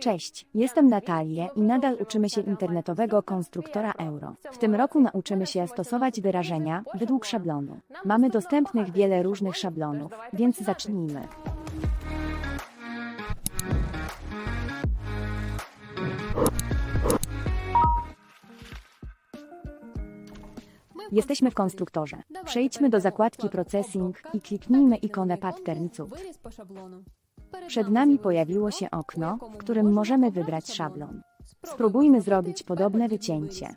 Cześć, jestem Natalia i nadal uczymy się internetowego konstruktora euro. W tym roku nauczymy się stosować wyrażenia według szablonu. Mamy dostępnych wiele różnych szablonów, więc zacznijmy. Jesteśmy w konstruktorze. Przejdźmy do zakładki Processing i kliknijmy ikonę Pattern Cube. Przed nami pojawiło się okno, w którym możemy wybrać szablon. Spróbujmy zrobić podobne wycięcie.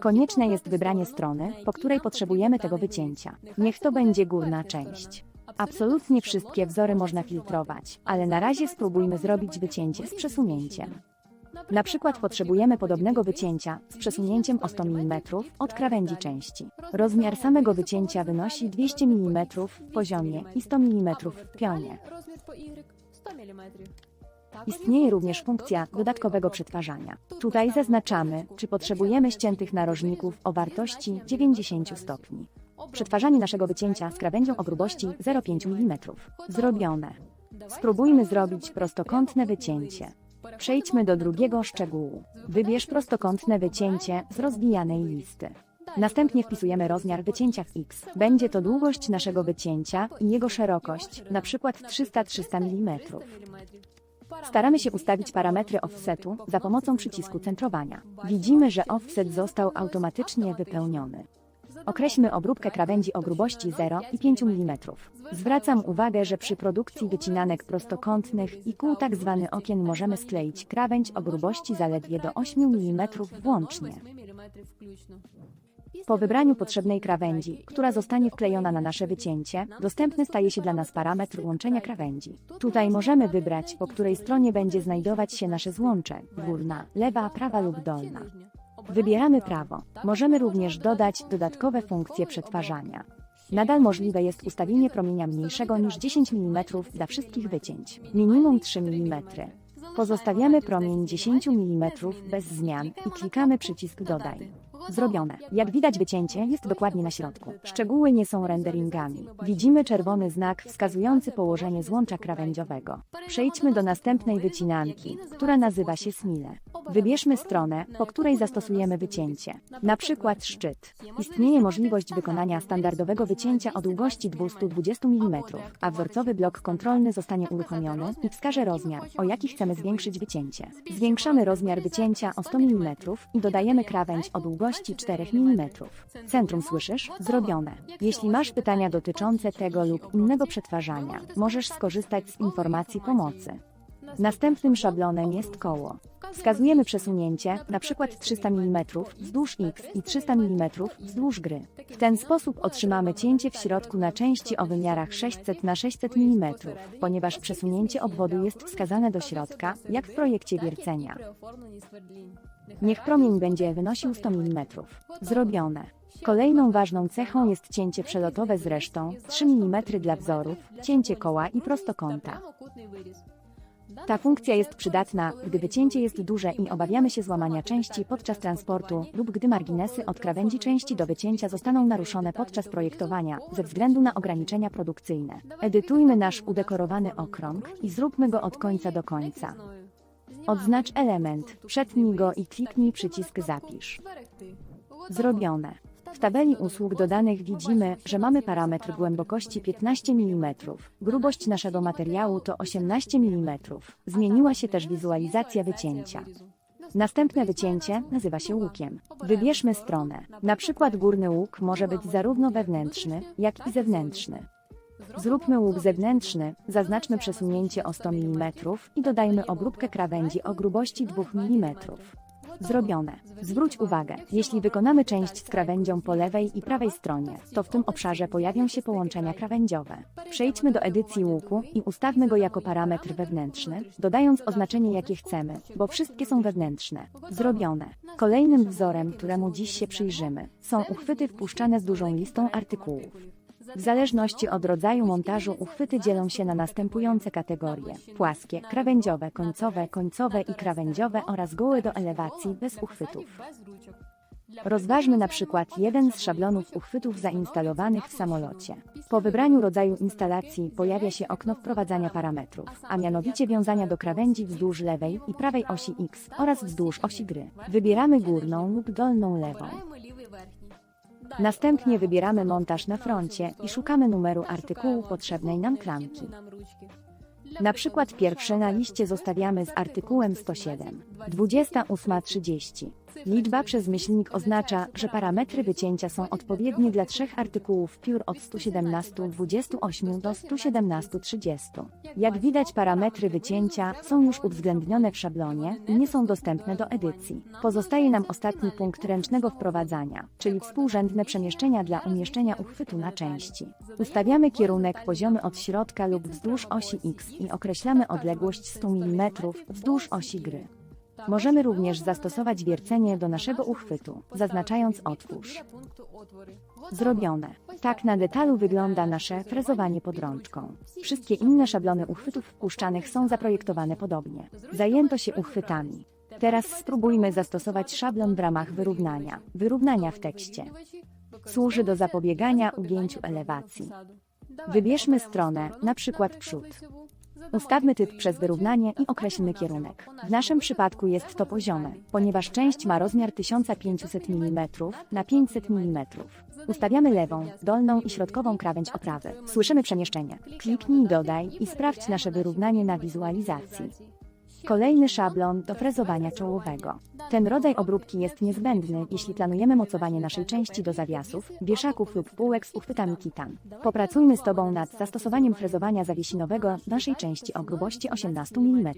Konieczne jest wybranie strony, po której potrzebujemy tego wycięcia. Niech to będzie górna część. Absolutnie wszystkie wzory można filtrować, ale na razie spróbujmy zrobić wycięcie z przesunięciem. Na przykład potrzebujemy podobnego wycięcia z przesunięciem o 100 mm od krawędzi części. Rozmiar samego wycięcia wynosi 200 mm w poziomie i 100 mm w pionie. 100 mm. Istnieje również funkcja dodatkowego przetwarzania. Tutaj zaznaczamy, czy potrzebujemy ściętych narożników o wartości 90 stopni. Przetwarzanie naszego wycięcia z krawędzią o grubości 0,5 mm. Zrobione. Spróbujmy zrobić prostokątne wycięcie. Przejdźmy do drugiego szczegółu. Wybierz prostokątne wycięcie z rozbijanej listy. Następnie wpisujemy rozmiar wycięcia w X. Będzie to długość naszego wycięcia i jego szerokość, na przykład 300-300 mm. Staramy się ustawić parametry offsetu za pomocą przycisku centrowania. Widzimy, że offset został automatycznie wypełniony. Określmy obróbkę krawędzi o grubości 0 i 5 mm. Zwracam uwagę, że przy produkcji wycinanek prostokątnych i kół tak zwany okien możemy skleić krawędź o grubości zaledwie do 8 mm włącznie. Po wybraniu potrzebnej krawędzi, która zostanie wklejona na nasze wycięcie, dostępny staje się dla nas parametr łączenia krawędzi. Tutaj możemy wybrać, po której stronie będzie znajdować się nasze złącze, górna, lewa, prawa lub dolna. Wybieramy prawo. Możemy również dodać dodatkowe funkcje przetwarzania. Nadal możliwe jest ustawienie promienia mniejszego niż 10 mm dla wszystkich wycięć, minimum 3 mm. Pozostawiamy promień 10 mm bez zmian i klikamy przycisk Dodaj. Zrobione. Jak widać wycięcie jest dokładnie na środku. Szczegóły nie są renderingami. Widzimy czerwony znak wskazujący położenie złącza krawędziowego. Przejdźmy do następnej wycinanki, która nazywa się Smile. Wybierzmy stronę, po której zastosujemy wycięcie. Na przykład szczyt. Istnieje możliwość wykonania standardowego wycięcia o długości 220 mm, a wzorcowy blok kontrolny zostanie uruchomiony i wskaże rozmiar, o jaki chcemy zwiększyć wycięcie. Zwiększamy rozmiar wycięcia o 100 mm i dodajemy krawędź o długości 4 mm. Centrum słyszysz? Zrobione. Jeśli masz pytania dotyczące tego lub innego przetwarzania, możesz skorzystać z informacji pomocy. Następnym szablonem jest koło. Wskazujemy przesunięcie, np. 300 mm wzdłuż X i 300 mm wzdłuż gry. W ten sposób otrzymamy cięcie w środku na części o wymiarach 600 na 600 mm, ponieważ przesunięcie obwodu jest wskazane do środka, jak w projekcie wiercenia. Niech promień będzie wynosił 100 mm. Zrobione. Kolejną ważną cechą jest cięcie przelotowe z resztą, 3 mm dla wzorów, cięcie koła i prostokąta. Ta funkcja jest przydatna, gdy wycięcie jest duże i obawiamy się złamania części podczas transportu lub gdy marginesy od krawędzi części do wycięcia zostaną naruszone podczas projektowania ze względu na ograniczenia produkcyjne. Edytujmy nasz udekorowany okrąg i zróbmy go od końca do końca. Odznacz element, przetnij go i kliknij przycisk Zapisz. Zrobione. W tabeli usług dodanych widzimy, że mamy parametr głębokości 15 mm. Grubość naszego materiału to 18 mm. Zmieniła się też wizualizacja wycięcia. Następne wycięcie nazywa się łukiem. Wybierzmy stronę. Na przykład górny łuk może być zarówno wewnętrzny, jak i zewnętrzny. Zróbmy łuk zewnętrzny, zaznaczmy przesunięcie o 100 mm i dodajmy obróbkę krawędzi o grubości 2 mm. Zrobione. Zwróć uwagę, jeśli wykonamy część z krawędzią po lewej i prawej stronie, to w tym obszarze pojawią się połączenia krawędziowe. Przejdźmy do edycji łuku i ustawmy go jako parametr wewnętrzny, dodając oznaczenie jakie chcemy, bo wszystkie są wewnętrzne. Zrobione. Kolejnym wzorem, któremu dziś się przyjrzymy, są uchwyty wpuszczane z dużą listą artykułów. W zależności od rodzaju montażu uchwyty dzielą się na następujące kategorie. Płaskie, krawędziowe, końcowe, końcowe i krawędziowe oraz gołe do elewacji bez uchwytów. Rozważmy na przykład jeden z szablonów uchwytów zainstalowanych w samolocie. Po wybraniu rodzaju instalacji pojawia się okno wprowadzania parametrów, a mianowicie wiązania do krawędzi wzdłuż lewej i prawej osi X oraz wzdłuż osi gry. Wybieramy górną lub dolną lewą. Następnie wybieramy montaż na froncie i szukamy numeru artykułu potrzebnej nam klamki. Na przykład pierwszy na liście zostawiamy z artykułem 107, 28.30. Liczba przez myślnik oznacza, że parametry wycięcia są odpowiednie dla trzech artykułów piór od 117.28 do 117.30. Jak widać parametry wycięcia są już uwzględnione w szablonie i nie są dostępne do edycji. Pozostaje nam ostatni punkt ręcznego wprowadzania, czyli współrzędne przemieszczenia dla umieszczenia uchwytu na części. Ustawiamy kierunek poziomy od środka lub wzdłuż osi X i określamy odległość 100 mm wzdłuż osi gry. Możemy również zastosować wiercenie do naszego uchwytu, zaznaczając otwórz. Zrobione. Tak na detalu wygląda nasze frezowanie pod rączką. Wszystkie inne szablony uchwytów wpuszczanych są zaprojektowane podobnie. Zajęto się uchwytami. Teraz spróbujmy zastosować szablon w ramach wyrównania. Wyrównania w tekście. Służy do zapobiegania ugięciu elewacji. Wybierzmy stronę, na przykład przód. Ustawmy typ przez wyrównanie i określmy kierunek. W naszym przypadku jest to poziome, ponieważ część ma rozmiar 1500 mm na 500 mm. Ustawiamy lewą, dolną i środkową krawędź oprawy. Słyszymy przemieszczenie. Kliknij dodaj i sprawdź nasze wyrównanie na wizualizacji. Kolejny szablon do frezowania czołowego. Ten rodzaj obróbki jest niezbędny, jeśli planujemy mocowanie naszej części do zawiasów, wieszaków lub półek z uchwytami kitan. Popracujmy z Tobą nad zastosowaniem frezowania zawiesinowego naszej części o grubości 18 mm.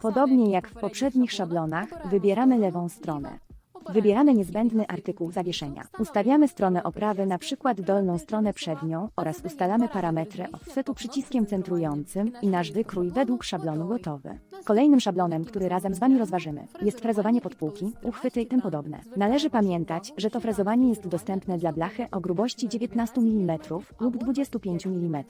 Podobnie jak w poprzednich szablonach, wybieramy lewą stronę. Wybieramy niezbędny artykuł zawieszenia. Ustawiamy stronę oprawy, na przykład dolną stronę przednią oraz ustalamy parametry offsetu przyciskiem centrującym i nasz wykrój według szablonu gotowy. Kolejnym szablonem, który razem z Wami rozważymy, jest frezowanie podpółki, uchwyty i tym podobne. Należy pamiętać, że to frezowanie jest dostępne dla blachy o grubości 19 mm lub 25 mm.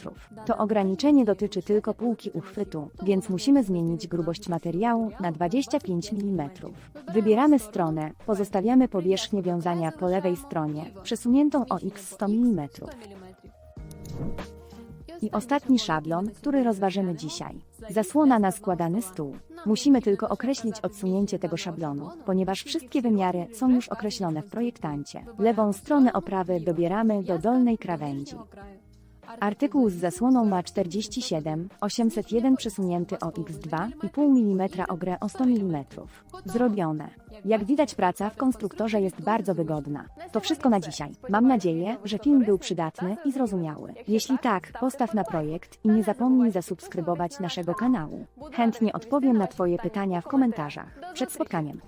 To ograniczenie dotyczy tylko półki uchwytu, więc musimy zmienić grubość materiału na 25 mm. Wybieramy stronę, pozostawiamy powierzchnię wiązania po lewej stronie, przesuniętą o x 100 mm. I ostatni szablon, który rozważymy dzisiaj. Zasłona na składany stół. Musimy tylko określić odsunięcie tego szablonu, ponieważ wszystkie wymiary są już określone w projektancie. Lewą stronę oprawy dobieramy do dolnej krawędzi. Artykuł z zasłoną ma 47, 801 przesunięty o x2 i pół mm o grę o 100 mm. Zrobione. Jak widać praca w konstruktorze jest bardzo wygodna. To wszystko na dzisiaj. Mam nadzieję, że film był przydatny i zrozumiały. Jeśli tak, postaw na projekt i nie zapomnij zasubskrybować naszego kanału. Chętnie odpowiem na Twoje pytania w komentarzach. Przed spotkaniem.